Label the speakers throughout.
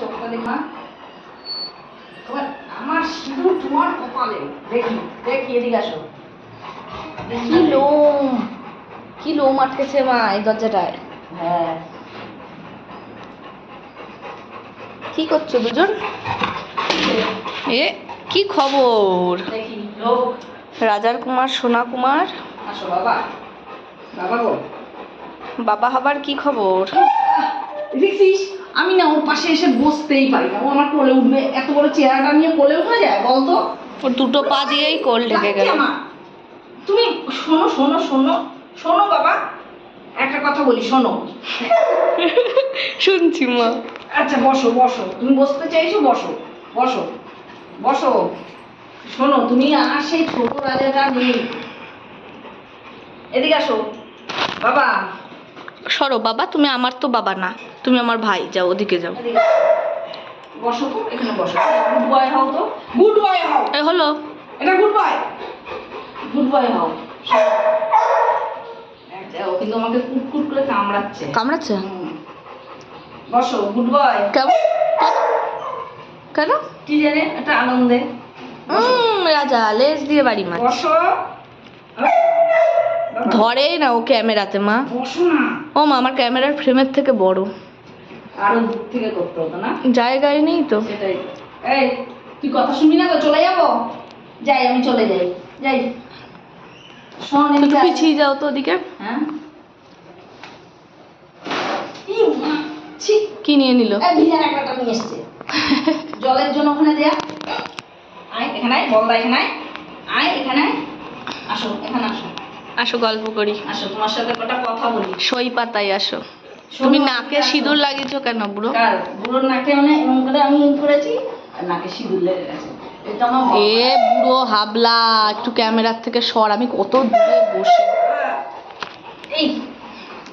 Speaker 1: চোখটা এবার আমার সিঁদুর তোমার কপালে। দেখি দেখি এদিকে আসো।
Speaker 2: কি লোম কি লোম আটকেছে মা এই দরজাটায়।
Speaker 1: হ্যাঁ।
Speaker 2: কি করছ দুজন? এ কি খবর? রাজার কুমার সোনা কুমার।
Speaker 1: বাবা। বাবা
Speaker 2: হবার কি খবর?
Speaker 1: দেখছিস? আমি না ওর পাশে এসে বসতেই পারি না। ও আমার কোলে উঠবে। এত বড় চেহারাটা নিয়ে কোলে উঠে যায় বলতো?
Speaker 2: ওর দুটো পা দিয়েই কোল ঢেকে গেল।
Speaker 1: তুমি শোনো শোনো শোনো। শোনো বাবা। একটা কথা বলি শোনো।
Speaker 2: শুনছি মা।
Speaker 1: আচ্ছা বসো বসো। তুমি বসতে চাইছো বসো। বসো। বসো। শোনো তুমি আর সেই ছোট রাজাটা নেই। এদিকে আসো। বাবা।
Speaker 2: সরো বাবা তুমি আমার তো বাবা না। তুমি আমার ভাই যাও ওদিকে যাও।
Speaker 1: বসো তো এখানে বসো। গুড বয় হও তো। গুড বয় হও।
Speaker 2: এ হলো।
Speaker 1: এটা গুড বয় গুড বয় হও কিন্তু আমাকে কুটকুট করে কামড়াচ্ছে।
Speaker 2: কামড়াচ্ছে?
Speaker 1: বসো গুড বয়
Speaker 2: কেমন কেন?
Speaker 1: কি জানে? একটা আনন্দে।
Speaker 2: রাজা লেজ দিয়ে বাড়ি মার।
Speaker 1: বসো।
Speaker 2: ধরে না ও ক্যামেরাতে মা।
Speaker 1: বসো না।
Speaker 2: ও মা আমার ক্যামেরার ফ্রেমের থেকে বড়।
Speaker 1: আরও দূর থেকে করতে হতো না?
Speaker 2: জায়গায় নেই তো।
Speaker 1: সেটাই। এই তুই কথা শুনবি না তো? চলে যাব? যাই আমি চলে যাই। যাই। শোন
Speaker 2: একটু পিছিয়ে যাও তো ওদিকে।
Speaker 1: হ্যাঁ? ছি।
Speaker 2: কি নিয়ে নিল?
Speaker 1: নিয়ে এসছে। জলের জন্য ওখানে দেয়া। আয় এখানে বলদা এখানে আয়। এখানে আসো এখানে আসো।
Speaker 2: আসো গল্প করি।
Speaker 1: আসো তোমার সাথে কটা কথা বলি।
Speaker 2: সই পাতায় আসো। তুমি নাকে সিঁদুর লাগিয়েছো কেন বুড়ো?
Speaker 1: বুড়োর নাকে মানে এমন করে আমি করেছি আর নাকে সিঁদুর লেগে গেছে।
Speaker 2: এ বুড়ো হাবলা একটু ক্যামেরার থেকে সর আমি কত দূরে বসে।
Speaker 1: এই।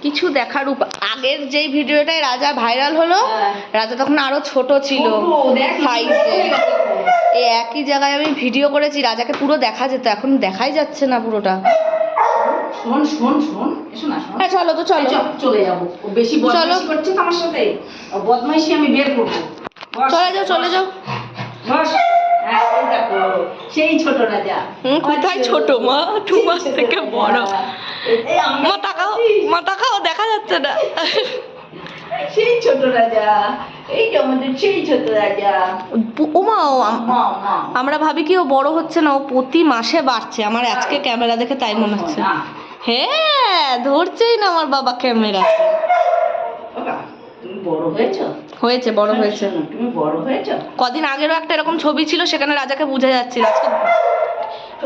Speaker 2: কিছু দেখার উপ আগের যেই ভিডিওটায় রাজা ভাইরাল হলো
Speaker 1: হ্যাঁ।
Speaker 2: রাজা তখন আরও ছোট ছিল। এই একই জায়গায় আমি ভিডিও করেছি রাজাকে পুরো দেখা যেত এখন দেখাই যাচ্ছে না পুরোটা।
Speaker 1: শোন শোন শোন। এসো না শোন।
Speaker 2: হ্যাঁ চলো তো চলো।
Speaker 1: চলে যাব। ও বেশি বদমাইশি করছে তো আমার সাথে। বদমাইশি আমি বের করব।
Speaker 2: চলে যাও চলে যাও।
Speaker 1: বস। হ্যাঁ দেখো সেই ছোট রাজা
Speaker 2: হুম, কোথায় ছোট মা? দু থেকে বড়। মা তাকাও মা তাকাও দেখা যাচ্ছে না।
Speaker 1: সেই ছোট রাজা এই যে আমাদের সেই ছোট রাজা
Speaker 2: আমরা ভাবি কি ও বড় হচ্ছে না ও প্রতি মাসে বাড়ছে। আমার আজকে ক্যামেরা দেখে তাই মনে হচ্ছে। হ্যাঁ ধরছেই না আমার বাবা ক্যামেরা।
Speaker 1: হয়েছো?
Speaker 2: বড় হয়েছে।
Speaker 1: বড় হয়েছো?
Speaker 2: কদিন আগেরও একটা এরকম ছবি ছিল সেখানে রাজাকে বোঝা যাচ্ছিল। আজকে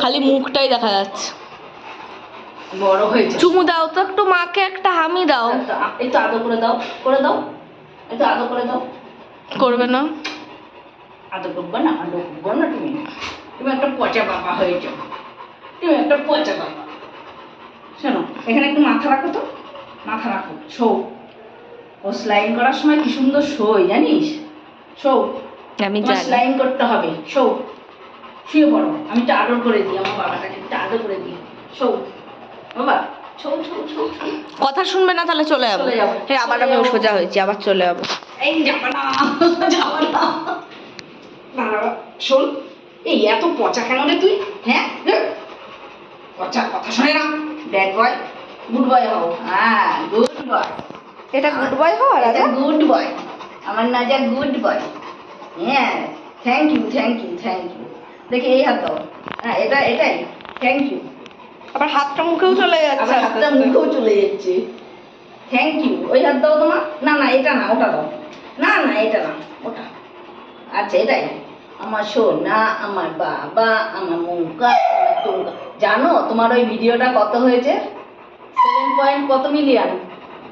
Speaker 2: খালি মুখটাই দেখা যাচ্ছে।
Speaker 1: বড় হয়েছো?
Speaker 2: চুমু দাও তো একটু মাকে একটা হামি দাও।
Speaker 1: তো আ- এই তো আদর করে দাও করে দাও। তো আদর করে দাও।
Speaker 2: করবে না।
Speaker 1: আদর করবে না আদর করব না তুমি? তুমি একটা পচা বাবা হয়েছো। তুমি একটা পচা বাবা। এখানে একটু মাথা রাখো তো। মাথা রাখো। শো। ও স্লাইন করার সময় কি সুন্দর শোই জানিস? শো।
Speaker 2: আমি জানি।
Speaker 1: স্লাইন করতে হবে। শো। শুয়ে পড়ো। আমি একটু আদর করে দিই আমার বাবাটাকে একটু আদর করে দিই। শো। বাবা
Speaker 2: কথা শুনবে না তাহলে চলে যাব। হ্যাঁ আবার আমি। সোজা হয়েছি আবার চলে যাব।
Speaker 1: এই যাবা না যাবা না। শোন এই এত পচা কেন রে তুই? হ্যাঁ। পচা কথা শোনে না। Bad boy. গুড বয় হও। হ্যাঁ গুড বয়
Speaker 2: এটা গুড বয় রাজা?
Speaker 1: গুড বয় আমার নাজা গুড বয় হ্যাঁ thank you thank you thank you দেখি এই হাত দাও। হ্যাঁ এটা এটাই। থ্যাংক ইউ
Speaker 2: আবার হাতটা মুখেও চলে যাচ্ছে
Speaker 1: হাতটা মুখেও চলে যাচ্ছে। থ্যাংক ইউ ওই হাত দাও তোমার। না না এটা না ওটা দাও। না না এটা না ওটা। আচ্ছা এটাই। আমার সোনা আমার বাবা আমার মুখা আমার জানো তোমার ওই ভিডিওটা কত হয়েছে? পয়েন্ট কত মিলিয়ন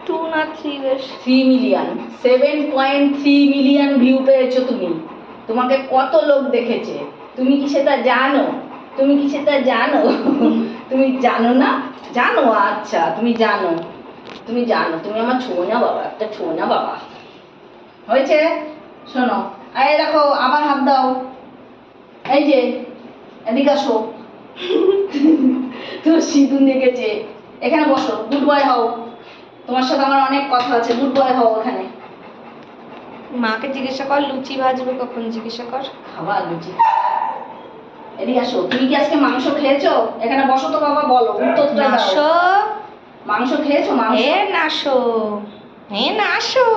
Speaker 2: টু না থ্রি বেশ।
Speaker 1: Three million seven point three million view পেয়েছ তুমি। তোমাকে কত লোক দেখেছে? তুমি কি সেটা জানো? তুমি কি সেটা জানো? তুমি জানো না? জানো? আচ্ছা তুমি জানো। তুমি জানো। তুমি আমার ছোঁয়া বাবা একটা ছোঁয়া বাবা। হয়েছে? শোনো। এই দেখো আবার হাত দাও। এই যে এদিকে আসো। তো সিঁদুর লেগেছে এখানে বসো গুড বয় হও। তোমার সাথে আমার অনেক কথা আছে গুড বয় হও এখানে
Speaker 2: মাকে জিজ্ঞাসা কর লুচি ভাজবে কখন জিজ্ঞাসা কর।
Speaker 1: খাওয়া লুচি। এদিকে আসো তুমি কি আজকে মাংস খেয়েছো? এখানে বসো তো বাবা বলো উত্তরটা দাও।
Speaker 2: নাশো
Speaker 1: মাংস খেয়েছো মাংস?
Speaker 2: হে নাশো হে নাশো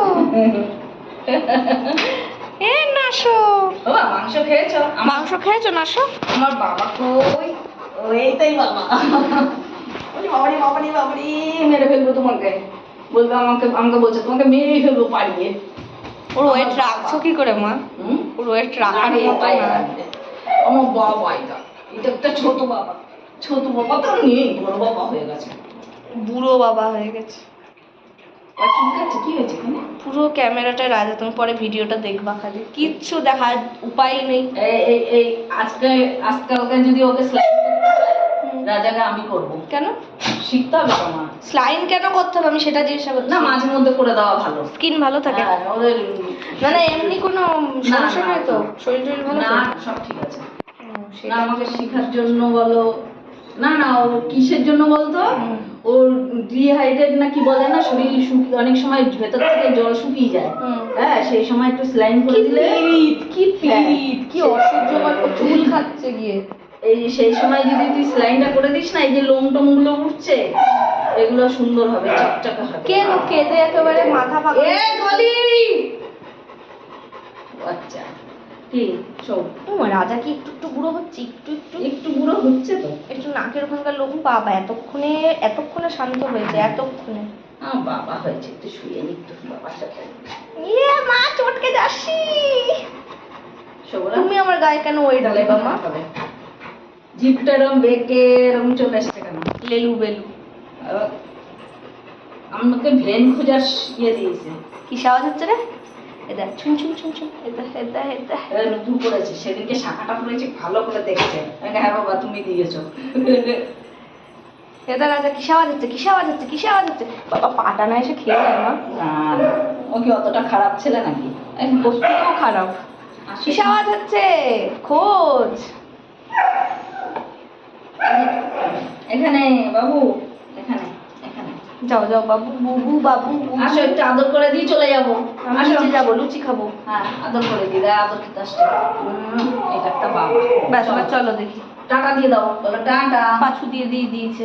Speaker 2: হে নাশো
Speaker 1: বাবা মাংস খেয়েছো?
Speaker 2: মাংস খেয়েছো নাশো
Speaker 1: আমার বাবা কই? ওই তাই বাবা। বাবারে বাবারে বাবারে মেরে ফেলব তোমাকে। বলবে আমাকে আমাকে বলছে তোমাকে মেরে ফেলব পাড়িয়ে।
Speaker 2: ওর ওয়েট রাখছো কি করে মা? ওর ওয়েট রাখার
Speaker 1: আরে
Speaker 2: মতো না
Speaker 1: আমার বাবা এটা এটা একটা ছোট বাবা। ছোট বাবা তো নেই বড় বাবা হয়ে গেছে।
Speaker 2: বুড়ো বাবা হয়ে গেছে। পুরো ক্যামেরাটায় রাজা তুমি পরে ভিডিওটা দেখবা খালি। কিচ্ছু দেখার উপায় নেই।
Speaker 1: এই আজকে আজকালকে যদি ওকে রাজাকে আমি করব।
Speaker 2: কেন?
Speaker 1: শিখতে হবে তো আমার
Speaker 2: স্লাইন কেন করতে হবে? আমি সেটা জিজ্ঞাসা করছি।
Speaker 1: না মাঝে মধ্যে করে দেওয়া ভালো।
Speaker 2: স্কিন ভালো থাকে?
Speaker 1: হ্যাঁ, ওদের
Speaker 2: না না এমনি কোনো সমস্যা
Speaker 1: না,
Speaker 2: নেই তো? শরীর টরীর ভালো
Speaker 1: না সব ঠিক আছে।
Speaker 2: সেটা
Speaker 1: আমাকে শেখার জন্য বলো। না না ও কিসের জন্য বলতো। ওর ডিহাইড্রেট না কি বলে না শরীর শুকিয়ে অনেক সময় ভেতর থেকে জল শুকিয়ে যায়। হ্যাঁ সেই সময় একটু স্লাইন করে দিলে
Speaker 2: কি
Speaker 1: হ্যাঁ।
Speaker 2: পিরিত কি অসহ্যকর চুল খাচ্ছে গিয়ে।
Speaker 1: এই সেই সময় যদি তুই স্লাইনটা করে দিস না এই যে লোম টোমগুলো উঠছে এগুলো সুন্দর হবে চকচকে হবে।
Speaker 2: কে কেঁদে একেবারে মাথা ফাঁকা
Speaker 1: এ গলি আচ্ছা কি? সব
Speaker 2: ও রাজা কি একটু একটু বুড়ো হচ্ছে? একটু একটু?
Speaker 1: একটু বুড়ো হচ্ছে তো।
Speaker 2: একটু নাকের ওখানকার লোক বাবা এতক্ষণে এতক্ষণে শান্ত হয়েছে এতক্ষণে।
Speaker 1: বাবা হয়েছে একটু শুয়ে নি একটু বাবার সাথে।
Speaker 2: ইয়ে মা চটকে যাচ্ছি। তুমি আমার গায়ে কেন ওই ডালে বাবা?
Speaker 1: জিপটা এরকম বেঁকে চলে এসছে কেন
Speaker 2: লেলু বেলু
Speaker 1: আমাকে ভেন খোঁজার ইয়ে দিয়েছে
Speaker 2: কি আওয়াজ হচ্ছে রে এদা ছুন ছুন ছুন ছুন এদা এদা এদা
Speaker 1: এবার নতুন করেছে সেদিনকে শাখাটা পড়েছে ভালো করে দেখেছে হ্যাঁ বাবা তুমি দিয়েছ
Speaker 2: এদা রাজা কিসে আওয়াজ হচ্ছে কিসে আওয়াজ হচ্ছে কিসে আওয়াজ হচ্ছে বাবা পাটা না এসে খেয়ে যায়
Speaker 1: না ও কি অতটা খারাপ ছেলে নাকি
Speaker 2: বস্তুটাও খারাপ কিসে আওয়াজ হচ্ছে খোঁজ
Speaker 1: এখানে বাবু এখানে এখানে।
Speaker 2: যাও যাও বাবু বুবু বাবু।
Speaker 1: আসো একটু আদর করে দিয়ে চলে যাব। আসো।
Speaker 2: যাব লুচি খাব।
Speaker 1: হ্যাঁ আদর করে দিই দেয় আদর খেতে আসছে। এটা একটা বাবা।
Speaker 2: ব্যাস
Speaker 1: চলো।
Speaker 2: দেখি।
Speaker 1: টাকা দিয়ে দাও বলো টাটা।
Speaker 2: পাছু দিয়ে দিয়ে দিয়েছে।